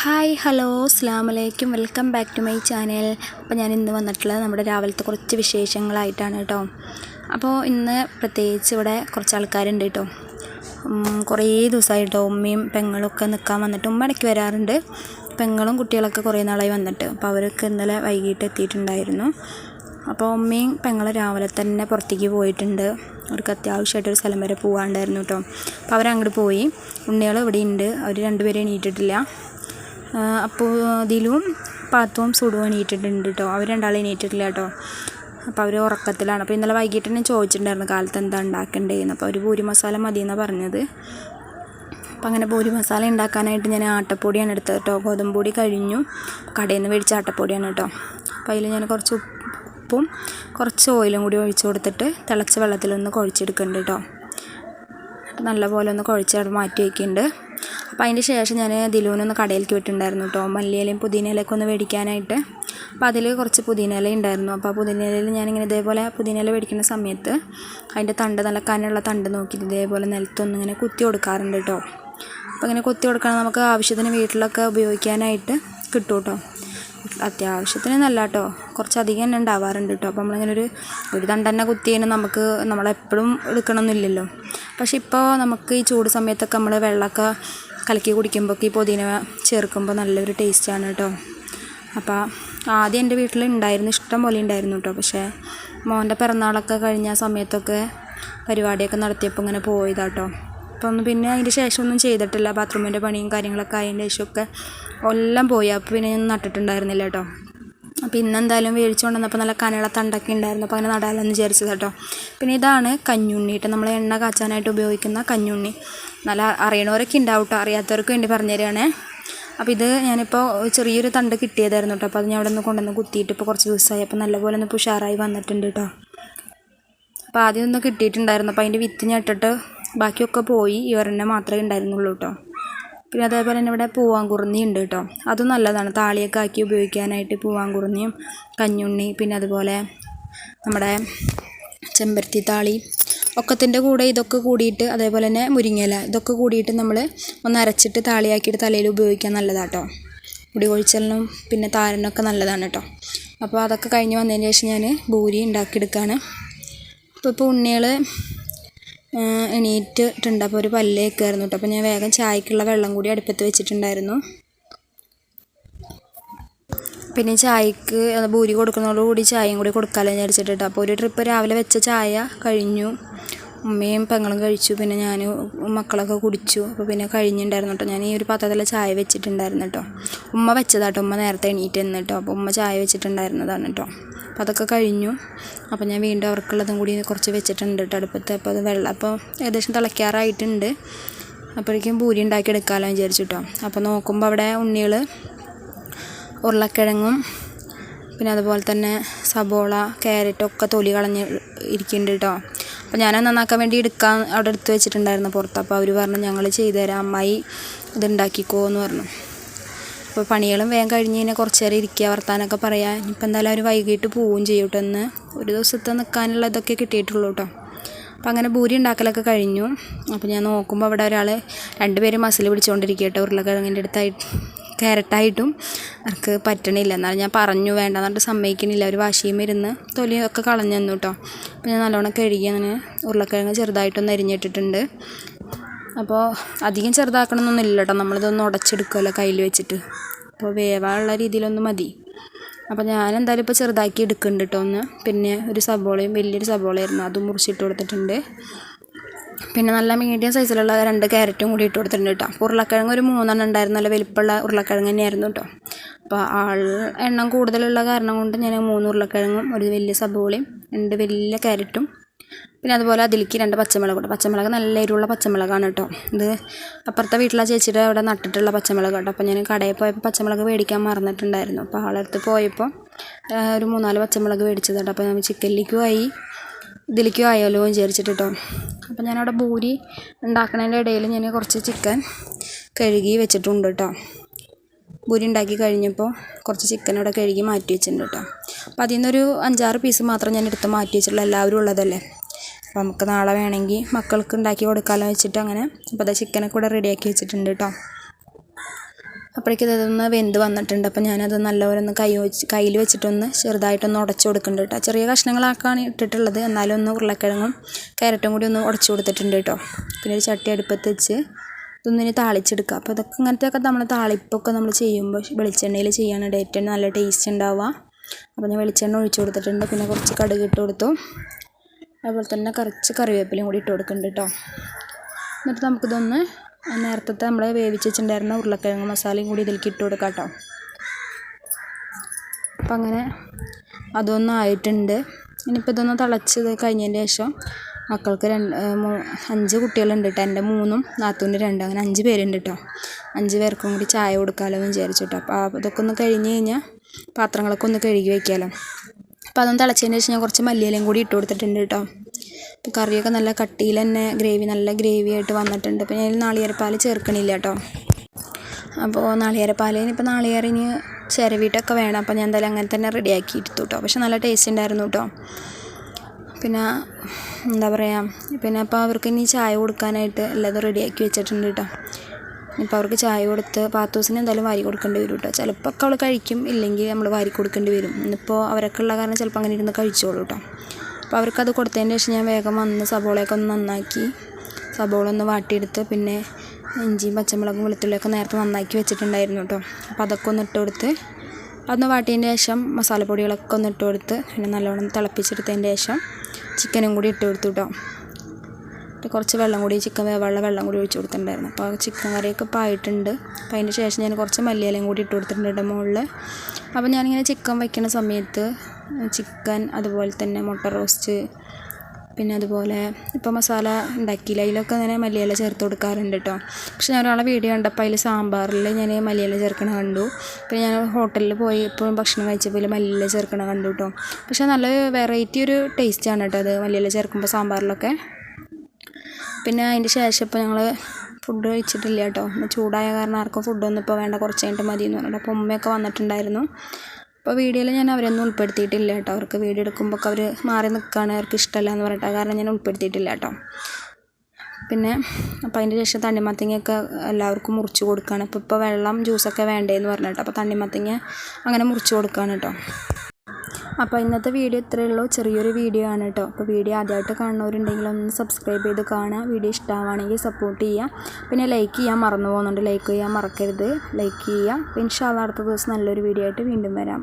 Hi hello അസ്സാം വലൈക്കും welcome back to my channel. അപ്പോൾ ഞാൻ ഇന്ന് വന്നിട്ടുള്ളത് നമ്മുടെ രാവിലത്തെ കുറച്ച് വിശേഷങ്ങളായിട്ടാണ് കേട്ടോ അപ്പോൾ ഇന്ന് പ്രത്യേകിച്ച് ഇവിടെ കുറച്ച് ആൾക്കാരുണ്ട് കേട്ടോ കുറേ ദിവസമായിട്ടോ ഉമ്മയും പെങ്ങളൊക്കെ നിൽക്കാൻ വന്നിട്ട് ഉമ്മ ഇടയ്ക്ക് വരാറുണ്ട്. പെങ്ങളും കുട്ടികളൊക്കെ കുറേ നാളായി വന്നിട്ട്. അപ്പോൾ അവരൊക്കെ ഇന്നലെ വൈകിട്ട് എത്തിയിട്ടുണ്ടായിരുന്നു. അപ്പോൾ ഉമ്മയും പെങ്ങളും രാവിലെ തന്നെ പുറത്തേക്ക് പോയിട്ടുണ്ട്. അവർക്ക് അത്യാവശ്യമായിട്ടൊരു സ്ഥലം വരെ പോകാണ്ടായിരുന്നു കേട്ടോ. അപ്പോൾ അവരങ്ങോട്ട് പോയി. ഉണ്ണികൾ ഇവിടെ ഉണ്ട്. അവർ രണ്ടുപേരും എണീറ്റിട്ടില്ല. അപ്പോൾ അതിലും പാത്തുവും സുഡുവും എണീറ്റിട്ടുണ്ട് കേട്ടോ. അവർ രണ്ടാളും എണീറ്റിട്ടില്ല കേട്ടോ. അപ്പോൾ അവർ ഉറക്കത്തിലാണ്. അപ്പോൾ ഇന്നലെ വൈകിട്ട് തന്നെ ചോദിച്ചിട്ടുണ്ടായിരുന്നു കാലത്ത് എന്താ ഉണ്ടാക്കേണ്ടതെന്ന്. അപ്പോൾ അവർ പൂരി മസാല മതി എന്നാണ് പറഞ്ഞത്. അപ്പോൾ അങ്ങനെ പൂരി മസാല ഉണ്ടാക്കാനായിട്ട് ഞാൻ ആട്ടപ്പൊടിയാണ് എടുത്തത് കേട്ടോ. ഗോതമ്പ് പൊടി കഴിഞ്ഞു. കടയിൽ നിന്ന് മേടിച്ച ആട്ടപ്പൊടിയാണ് കേട്ടോ. അപ്പോൾ അതിൽ ഞാൻ കുറച്ച് ഉപ്പും കുറച്ച് ഓയിലും കൂടി ഒഴിച്ച് കൊടുത്തിട്ട് തിളച്ച വെള്ളത്തിലൊന്ന് കുഴച്ചെടുക്കുന്നുണ്ട് കേട്ടോ നല്ലപോലെ ഒന്ന് കുഴച്ച് മാറ്റി വയ്ക്കുന്നുണ്ട് അപ്പോൾ അതിന്റെ ശേഷം ഞാൻ ദിലൂനൊന്ന് കടയിലേക്ക് വിട്ടിട്ടുണ്ടായിരുന്നു കേട്ടോ മല്ലിയിലയും പുതിനയിലൊക്കെ ഒന്ന് മേടിക്കാനായിട്ട് അപ്പോൾ അതിൽ കുറച്ച് പുതിനയില ഉണ്ടായിരുന്നു. അപ്പോൾ പുതിനയിലയിൽ ഞാനിങ്ങനെ ഇതേപോലെ പുതിനയില മേടിക്കുന്ന സമയത്ത് അതിന്റെ തണ്ട് നല്ല കനുള്ള തണ്ട് നോക്കിയിട്ട് ഇതേപോലെ നിലത്തൊന്നും ഇങ്ങനെ കുത്തി കൊടുക്കാറുണ്ട് കേട്ടോ അപ്പോൾ ഇങ്ങനെ കുത്തി കൊടുക്കണം നമുക്ക് ആവശ്യത്തിന് വീട്ടിലൊക്കെ ഉപയോഗിക്കാനായിട്ട് കിട്ടും കേട്ടോ അത്യാവശ്യത്തിന് നല്ല കേട്ടോ. കുറച്ചധികം തന്നെ ഉണ്ടാവാറുണ്ട് കേട്ടോ. അപ്പോൾ നമ്മളിങ്ങനെ ഒരു ഒരു തണ്ട് തന്നെ കുത്തി കഴിഞ്ഞാൽ നമുക്ക് നമ്മളെപ്പോഴും എടുക്കണമെന്നില്ലല്ലോ പക്ഷേ ഇപ്പോൾ നമുക്ക് ഈ ചൂട് സമയത്തൊക്കെ നമ്മൾ വെള്ളമൊക്കെ കലക്കി കുടിക്കുമ്പോൾ ഈ പുതിന ചേർക്കുമ്പോൾ നല്ലൊരു ടേസ്റ്റാണ് കേട്ടോ. അപ്പോൾ ആദ്യം എന്റെ വീട്ടിൽ ഉണ്ടായിരുന്നു ഇഷ്ടം പോലെ ഉണ്ടായിരുന്നു കേട്ടോ. പക്ഷേ മോന്റെ പിറന്നാളൊക്കെ കഴിഞ്ഞ സമയത്തൊക്കെ പരിപാടിയൊക്കെ നടത്തിയപ്പോൾ ഇങ്ങനെ പോയതാട്ടോ ഒന്ന് പിന്നെ അതിന്റെ ശേഷം ഒന്നും ചെയ്തിട്ടില്ല. ബാത്റൂമിന്റെ പണിയും കാര്യങ്ങളൊക്കെ അതിന്റെ ശേഷമൊക്കെ എല്ലാം പോയി. അപ്പോൾ പിന്നെ ഞാൻ നട്ടിട്ടുണ്ടായിരുന്നില്ല കേട്ടോ. അപ്പോൾ ഇന്നെന്തായാലും മേടിച്ചു കൊണ്ടുവന്നപ്പോൾ നല്ല കനള തണ്ടൊക്കെ ഉണ്ടായിരുന്നു അപ്പോൾ അങ്ങനെ നടാലെന്ന് വിചാരിച്ചത് കേട്ടോ. പിന്നെ ഇതാണ് കഞ്ഞുണ്ണി കേട്ടോ. നമ്മൾ എണ്ണ കാച്ചാനായിട്ട് ഉപയോഗിക്കുന്ന കഞ്ഞുണ്ണി. നല്ല അറിയണവരൊക്കെ ഉണ്ടാവും കേട്ടോ. അറിയാത്തവർക്ക് വേണ്ടി പറഞ്ഞു തരികയാണേ അപ്പോൾ ഇത് ഞാനിപ്പോൾ ചെറിയൊരു തണ്ട് കിട്ടിയതായിരുന്നു കേട്ടോ. അപ്പോൾ അത് ഞാൻ അവിടെ നിന്ന് കൊണ്ടുവന്ന് കുത്തിയിട്ട് ഇപ്പോൾ കുറച്ച് ദിവസമായി അപ്പോൾ നല്ലപോലെ ഒന്ന് ഇപ്പോൾ ഉഷാറായി വന്നിട്ടുണ്ട് കേട്ടോ. അപ്പോൾ ആദ്യം ഒന്ന് കിട്ടിയിട്ടുണ്ടായിരുന്നു. അപ്പോൾ അതിന്റെ വിത്ത് ഞട്ടിട്ട് ബാക്കിയൊക്കെ പോയി ഈ മാത്രമേ ഉണ്ടായിരുന്നുള്ളൂ കേട്ടോ പിന്നെ അതേപോലെ തന്നെ ഇവിടെ പൂവാങ്കുറുന്നി ഉണ്ട് കേട്ടോ അതും നല്ലതാണ്. താളിയൊക്കെ ആക്കി ഉപയോഗിക്കാനായിട്ട് പൂവാങ്കുറുന്നിയും കഞ്ഞുണ്ണി പിന്നെ അതുപോലെ നമ്മുടെ ചെമ്പരത്തി താളി ഒക്കത്തിന്റെ കൂടെ ഇതൊക്കെ കൂടിയിട്ട് അതേപോലെ തന്നെ മുരിങ്ങയില ഇതൊക്കെ കൂടിയിട്ട് നമ്മൾ ഒന്ന് അരച്ചിട്ട് താളിയാക്കിയിട്ട് തലയിൽ ഉപയോഗിക്കാൻ നല്ലതാട്ടോ മുടി കൊഴിച്ചലിനും പിന്നെ താരനൊക്കെ നല്ലതാണ് കേട്ടോ അപ്പോൾ അതൊക്കെ കഴിഞ്ഞ് വന്നതിന് ശേഷം ഞാൻ ഭൂരി ഉണ്ടാക്കിയെടുക്കുകയാണ് അപ്പോൾ ഇപ്പോൾ ഉണ്ണികൾ എണീറ്റിട്ടുണ്ട്. അപ്പോൾ ഒരു പല്ല് കയറുന്നു കേട്ടോ. അപ്പോൾ ഞാൻ വേഗം ചായക്കുള്ള വെള്ളം കൂടി അടുപ്പത്ത് വെച്ചിട്ടുണ്ടായിരുന്നു. പിന്നെ ചായക്ക് ഭൂരി കൊടുക്കുന്നതോടുകൂടി ചായയും കൂടി കൊടുക്കാമല്ലോ വിചാരിച്ചിട്ട് അപ്പോൾ ഒരു ട്രിപ്പ് രാവിലെ വെച്ച ചായ കഴിഞ്ഞു. ഉമ്മയും പെങ്ങളും കഴിച്ചു. പിന്നെ ഞാൻ മക്കളൊക്കെ കുടിച്ചു. അപ്പോൾ പിന്നെ കഴിഞ്ഞിട്ടുണ്ടായിരുന്നു കേട്ടോ. ഞാൻ ഈ ഒരു പാത്രത്തിൽ ചായ വെച്ചിട്ടുണ്ടായിരുന്നു കേട്ടോ. ഉമ്മ വെച്ചതാട്ടോ. ഉമ്മ നേരത്തെ എണീറ്റ് നിന്ന് കേട്ടോ. അപ്പോൾ ഉമ്മ ചായ വെച്ചിട്ടുണ്ടായിരുന്നതാണ് കേട്ടോ. അപ്പോൾ അതൊക്കെ കഴിഞ്ഞു. അപ്പോൾ ഞാൻ വീണ്ടും അവർക്കുള്ളതും കൂടി കുറച്ച് വെച്ചിട്ടുണ്ട് കേട്ടോ അടുപ്പത്ത്. അപ്പോൾ അത് വെള്ളം അപ്പോൾ ഏകദേശം തിളയ്ക്കാറായിട്ടുണ്ട്. അപ്പോഴേക്കും പൂരി ഉണ്ടാക്കി എടുക്കാമല്ലോ വിചാരിച്ചു കേട്ടോ. അപ്പോൾ നോക്കുമ്പോൾ അവിടെ ഉണ്ണികൾ ഉരുളക്കിഴങ്ങും പിന്നെ അതുപോലെ തന്നെ സബോള ക്യാരറ്റൊക്കെ തൊലി കളഞ്ഞ് ഇരിക്കുന്നുണ്ട് കേട്ടോ. അപ്പോൾ ഞാൻ നന്നാക്കാൻ വേണ്ടി എടുക്കാൻ അവിടെ എടുത്ത് വെച്ചിട്ടുണ്ടായിരുന്നു പുറത്ത്. അപ്പോൾ അവർ പറഞ്ഞു ഞങ്ങൾ ചെയ്തു തരാം. അമ്മായി ഇത് ഉണ്ടാക്കിക്കോ എന്ന് പറഞ്ഞു. അപ്പോൾ പണികളും വേഗം കഴിഞ്ഞ് കഴിഞ്ഞാൽ കുറച്ച് നേരം ഇരിക്കുക വർത്താനൊക്കെ പറയാം. ഇനിയിപ്പോൾ എന്തായാലും അവർ വൈകിട്ട് പോവുകയും ചെയ്യും കേട്ടോ എന്ന് ഒരു ദിവസത്തെ നിൽക്കാനുള്ള ഇതൊക്കെ കിട്ടിയിട്ടുള്ളൂ കേട്ടോ അപ്പോൾ അങ്ങനെ ഭൂരി ഉണ്ടാക്കലൊക്കെ കഴിഞ്ഞു. അപ്പോൾ ഞാൻ നോക്കുമ്പോൾ അവിടെ ഒരാൾ രണ്ടുപേരും മസിൽ പിടിച്ചുകൊണ്ടിരിക്കുക കേട്ടോ ഉരുളക്കിഴങ്ങിന്റെ അടുത്തായിട്ട്. ക്യാരറ്റായിട്ടും അവർക്ക് പറ്റണില്ല. എന്നാലും ഞാൻ പറഞ്ഞു വേണ്ട എന്നിട്ട് സമ്മതിക്കണില്ല. അവർ വാശിയും ഇരുന്ന് തൊലിയൊക്കെ കളഞ്ഞു തന്നു കേട്ടോ അപ്പോൾ ഞാൻ നല്ലോണം കഴുകി അങ്ങനെ ഉരുളക്കിഴങ്ങ് ചെറുതായിട്ടൊന്ന് അരിഞ്ഞിട്ടിട്ടുണ്ട്. അപ്പോൾ അധികം ചെറുതാക്കണമെന്നൊന്നുമില്ല കേട്ടോ നമ്മളിതൊന്ന് ഉടച്ചെടുക്കുമല്ലോ കയ്യിൽ വെച്ചിട്ട്. അപ്പോൾ വേവാനുള്ള രീതിയിലൊന്ന് മതി. അപ്പോൾ ഞാൻ എന്തായാലും ഇപ്പോൾ ചെറുതാക്കി എടുക്കുന്നുണ്ട് കേട്ടോ ഒന്ന്. പിന്നെ ഒരു സബോളയും വലിയൊരു സബോളയായിരുന്നു അതും മുറിച്ചിട്ട് കൊടുത്തിട്ടുണ്ട്. പിന്നെ നല്ല മീഡിയം സൈസിലുള്ള രണ്ട് ക്യാരറ്റും കൂടി ഇട്ട് കൊടുത്തിട്ടുണ്ട് കേട്ടോ ഉരുളക്കിഴങ്ങ് ഒരു മൂന്നെണ്ണം ഉണ്ടായിരുന്നു. നല്ല വലിപ്പമുള്ള ഉരുളക്കിഴങ്ങ് തന്നെയായിരുന്നു കേട്ടോ അപ്പോൾ ആൾ എണ്ണം കൂടുതലുള്ള കാരണം കൊണ്ട് ഞാൻ മൂന്ന് ഉരുളക്കിഴങ്ങും ഒരു വലിയ സബോളയും രണ്ട് വലിയ ക്യാരറ്റും പിന്നെ അതുപോലെ അതിലേക്ക് രണ്ട് പച്ചമുളക് കൂടെ പച്ചമുളക് നല്ല എരിവുള്ള പച്ചമുളകാണ് കേട്ടോ ഇത് അപ്പുറത്തെ വീട്ടിലെ ചേച്ചിയുടെ അവിടെ നട്ടിട്ടുള്ള പച്ചമുളക് കേട്ടോ അപ്പോൾ ഞാൻ കടയിൽ പോയപ്പോൾ പച്ചമുളക് മേടിക്കാൻ മറന്നിട്ടുണ്ടായിരുന്നു. അപ്പോൾ ആളടുത്ത് പോയപ്പോൾ ഒരു മൂന്നാൽ പച്ചമുളക് മേടിച്ചത് കേട്ടോ അപ്പോൾ ഞാൻ ചിക്കനിലേക്കും ആയി ഇതിലേക്കും എന്ന് വിചാരിച്ചിട്ട് കേട്ടോ അപ്പോൾ ഞാനവിടെ പൂരി ഉണ്ടാക്കണതിന്റെ ഇടയിൽ ഞാൻ കുറച്ച് ചിക്കൻ കഴുകി വെച്ചിട്ടുണ്ട് കേട്ടോ പൂരി ഉണ്ടാക്കി കഴിഞ്ഞപ്പോൾ കുറച്ച് ചിക്കൻ അവിടെ കഴുകി മാറ്റി വെച്ചിട്ടുണ്ട് കേട്ടോ അപ്പം അതിൽ നിന്നൊരു അഞ്ചാറ് പീസ് മാത്രം ഞാൻ എടുത്ത് മാറ്റി വെച്ചിട്ടുള്ളൂ. എല്ലാവരും ഉള്ളതല്ലേ? അപ്പോൾ നമുക്ക് നാളെ വേണമെങ്കിൽ മക്കൾക്ക് ഉണ്ടാക്കി കൊടുക്കാമല്ലോ വെച്ചിട്ട് അങ്ങനെ. അപ്പോൾ അത് ചിക്കനൊക്കെ ഇവിടെ റെഡിയാക്കി വെച്ചിട്ടുണ്ട് കേട്ടോ അപ്പോഴേക്കും ഇതൊന്ന് വെന്ത് വന്നിട്ടുണ്ട്. അപ്പോൾ ഞാനത് നല്ലപോലെ ഒന്ന് കൈ വെച്ച് കയ്യിൽ വെച്ചിട്ടൊന്ന് ചെറുതായിട്ടൊന്ന് ഉടച്ചു കൊടുക്കുന്നുണ്ട് കേട്ടോ. ചെറിയ കഷ്ണങ്ങളാക്കാണ് ഇട്ടിട്ടുള്ളത്. എന്നാലും ഒന്ന് ഉരുളക്കിഴങ്ങും കാരറ്റും കൂടി ഒന്ന് ഉടച്ചു കൊടുത്തിട്ടുണ്ട് കേട്ടോ. പിന്നെ ഒരു ചട്ടി അടുപ്പത്ത് വെച്ച് ഇതൊന്നിന് താളിച്ചെടുക്കുക അപ്പോൾ ഇതൊക്കെ ഇങ്ങനത്തെയൊക്കെ നമ്മൾ താളിപ്പൊക്കെ നമ്മൾ ചെയ്യുമ്പോൾ വെളിച്ചെണ്ണയിൽ ചെയ്യാനാണ് ഏറ്റവും നല്ല ടേസ്റ്റ് ഉണ്ടാവുക. അപ്പോൾ ഞാൻ വെളിച്ചെണ്ണ ഒഴിച്ചു കൊടുത്തിട്ടുണ്ട്. പിന്നെ കുറച്ച് കടുക് ഇട്ട് കൊടുത്തു. അതുപോലെ തന്നെ കുറച്ച് കറിവേപ്പിലയും കൂടി ഇട്ട് കൊടുക്കുന്നുണ്ട് കേട്ടോ. എന്നിട്ട് നമുക്കിതൊന്ന് നേരത്തെ നമ്മൾ വേവിച്ചിട്ടുണ്ടായിരുന്ന വെച്ചിട്ടുണ്ടായിരുന്ന ഉരുളക്കിഴങ്ങ് മസാലയും കൂടി ഇതിലേക്ക് ഇട്ട് കൊടുക്കാം കേട്ടോ. അപ്പം അങ്ങനെ അതൊന്നും ആയിട്ടുണ്ട്. ഇനിയിപ്പോൾ ഇതൊന്ന് തിളച്ച് കഴിഞ്ഞതിന് ശേഷം മക്കൾക്ക് രണ്ട് അഞ്ച് കുട്ടികളുണ്ട് കേട്ടോ. എന്റെ മൂന്നും നാത്തൂന്റെ രണ്ടും. അങ്ങനെ അഞ്ച് പേരുണ്ട് കേട്ടോ. അഞ്ച് പേർക്കും കൂടി ചായ കൊടുക്കാമല്ലോ എന്ന് വിചാരിച്ചു കേട്ടോ. അപ്പോൾ അതൊക്കെ ഒന്ന് കഴിഞ്ഞ് കഴിഞ്ഞാൽ പാത്രങ്ങളൊക്കെ ഒന്ന് കഴുകി വയ്ക്കാമല്ലോ അപ്പോൾ അതൊന്ന് തിളച്ചതിന് ശേഷം ഞാൻ കുറച്ച് മല്ലിയിലയും കൂടി ഇട്ട് കൊടുത്തിട്ടുണ്ട് കേട്ടോ. കറിയൊക്കെ നല്ല കട്ടിയിൽ തന്നെ ഗ്രേവി നല്ല ഗ്രേവി ആയിട്ട് വന്നിട്ടുണ്ട്. പിന്നെ ഞാൻ നാളികേരപ്പാൽ ചേർക്കണില്ല കേട്ടോ. അപ്പോൾ നാളികേരപ്പാലിന് ഇപ്പോൾ നാളികേറിന് ഇനി ചിരവിയിട്ടൊക്കെ വേണം. അപ്പോൾ ഞാൻ എന്തായാലും അങ്ങനെ തന്നെ റെഡിയാക്കി എടുത്തു കേട്ടോ. പക്ഷെ നല്ല ടേസ്റ്റ് ഉണ്ടായിരുന്നു കേട്ടോ. പിന്നെ എന്താ പറയുക പിന്നെ അപ്പോൾ അവർക്ക് ഇനി ചായ കൊടുക്കാനായിട്ട് എല്ലാതും റെഡിയാക്കി വെച്ചിട്ടുണ്ട് കേട്ടോ. ഇപ്പോൾ അവർക്ക് ചായ കൊടുത്ത് പാത്തൂസിന് എന്തായാലും വാരി കൊടുക്കേണ്ടി വരും കേട്ടോ. ചിലപ്പോൾ ഒക്കെ അവൾ കഴിക്കും ഇല്ലെങ്കിൽ നമ്മൾ വാരി കൊടുക്കേണ്ടി വരും. ഇന്നിപ്പോൾ അവരൊക്കെ ഉള്ള കാരണം ചിലപ്പോൾ അങ്ങനെ ഇരുന്ന് കഴിച്ചോളൂ കേട്ടോ. അപ്പോൾ അവർക്കത് കൊടുത്തതിന് ശേഷം ഞാൻ വേഗം വന്ന് സബോളയൊക്കെ ഒന്ന് നന്നാക്കി സബോള ഒന്ന് വാട്ടിയെടുത്ത് പിന്നെ ഇഞ്ചിയും പച്ചമുളകും വെളുത്തുള്ളിയൊക്കെ നേരത്തെ നന്നാക്കി വെച്ചിട്ടുണ്ടായിരുന്നു കേട്ടോ. അപ്പോൾ അതൊക്കെ ഒന്ന് ഇട്ട് കൊടുത്ത് അതൊന്ന് വാട്ടിയതിന് ശേഷം മസാലപ്പൊടികളൊക്കെ ഒന്ന് ഇട്ട് കൊടുത്ത് പിന്നെ നല്ലോണം തിളപ്പിച്ചെടുത്തതിന് ശേഷം ചിക്കനും കൂടി ഇട്ട് കൊടുത്തു കേട്ടോ. കുറച്ച് വെള്ളം കൂടി ചിക്കൻ വേവാനുള്ള വെള്ളം കൂടി ഒഴിച്ച് കൊടുത്തിട്ടുണ്ടായിരുന്നു. അപ്പോൾ ചിക്കൻ കറിയൊക്കെ ഇപ്പോൾ ആയിട്ടുണ്ട്. അപ്പോൾ അതിന് ശേഷം ഞാൻ കുറച്ച് മല്ലിയിലയും കൂടി ഇട്ട് കൊടുത്തിട്ടുണ്ട് മുകളിൽ അപ്പോൾ ഞാനിങ്ങനെ ചിക്കൻ വയ്ക്കുന്ന സമയത്ത് ചിക്കൻ അതുപോലെ തന്നെ മുട്ട റോസ്റ്റ് പിന്നെ അതുപോലെ ഇപ്പോൾ മസാല ഉണ്ടാക്കിയില്ല. അതിലൊക്കെ അങ്ങനെ മല്ലിയില ചേർത്ത് കൊടുക്കാറുണ്ട് കേട്ടോ പക്ഷെ ഞാൻ ഒരാളെ വീഡിയോ കണ്ടപ്പോൾ അതിൽ സാമ്പാറിൽ ഞാൻ മല്ലിയില ചേർക്കണ കണ്ടു. പിന്നെ ഞാൻ ഹോട്ടലിൽ പോയി ഇപ്പോൾ ഭക്ഷണം കഴിച്ചപ്പോൾ മല്ലിയില ചേർക്കണ കണ്ടു കേട്ടോ പക്ഷെ നല്ല വെറൈറ്റി ഒരു ടേസ്റ്റാണ് കേട്ടോ അത് മല്ലിയില ചേർക്കുമ്പോൾ സാമ്പാറിലൊക്കെ. പിന്നെ അതിന്റെ ശേഷം ഇപ്പോൾ ഞങ്ങൾ ഫുഡ് കഴിച്ചിട്ടില്ല കേട്ടോ ചൂടായ കാരണം ആർക്കും ഫുഡൊന്നും ഇപ്പോൾ വേണ്ട കുറച്ച് കഴിഞ്ഞിട്ട് മതി എന്ന് പറഞ്ഞിട്ട് അപ്പോൾ ഉമ്മയൊക്കെ വന്നിട്ടുണ്ടായിരുന്നു. അപ്പോൾ വീഡിയോയിൽ ഞാൻ അവരൊന്നും ഉൾപ്പെടുത്തിയിട്ടില്ല കേട്ടോ. അവർക്ക് വീഡിയോ എടുക്കുമ്പോൾ അവർ മാറി നിൽക്കുകയാണ് അവർക്ക് ഇഷ്ടമല്ല എന്ന് പറഞ്ഞിട്ട് കാരണം ഞാൻ ഉൾപ്പെടുത്തിയിട്ടില്ല കേട്ടോ. പിന്നെ അപ്പോൾ അതിന്റെ ശേഷം തണ്ണിമത്തങ്ങയൊക്കെ എല്ലാവർക്കും മുറിച്ച് കൊടുക്കുകയാണ് അപ്പോൾ ഇപ്പോൾ വെള്ളം ജ്യൂസൊക്കെ വേണ്ടേന്ന് പറഞ്ഞിട്ട് അപ്പോൾ തണ്ണിമത്തങ്ങ അങ്ങനെ മുറിച്ച് കൊടുക്കുകയാണ് കേട്ടോ. അപ്പോൾ ഇന്നത്തെ വീഡിയോ ഇത്രയേ ഉള്ളൂ. ചെറിയൊരു വീഡിയോ ആണ് കേട്ടോ. അപ്പോൾ വീഡിയോ ആദ്യമായിട്ട് കാണുന്നവരുണ്ടെങ്കിൽ ഒന്ന് സബ്സ്ക്രൈബ് ചെയ്ത് കാണുക. വീഡിയോ ഇഷ്ടമാണെങ്കിൽ സപ്പോർട്ട് ചെയ്യുക. പിന്നെ ലൈക്ക് ചെയ്യാൻ മറന്നു പോകുന്നുണ്ട്. ലൈക്ക് ചെയ്യാൻ മറക്കരുത്. ലൈക്ക് ചെയ്യുക. പിന്നെ ഇൻഷാല്ല അടുത്ത ദിവസം നല്ലൊരു വീഡിയോ ആയിട്ട് വീണ്ടും വരാം.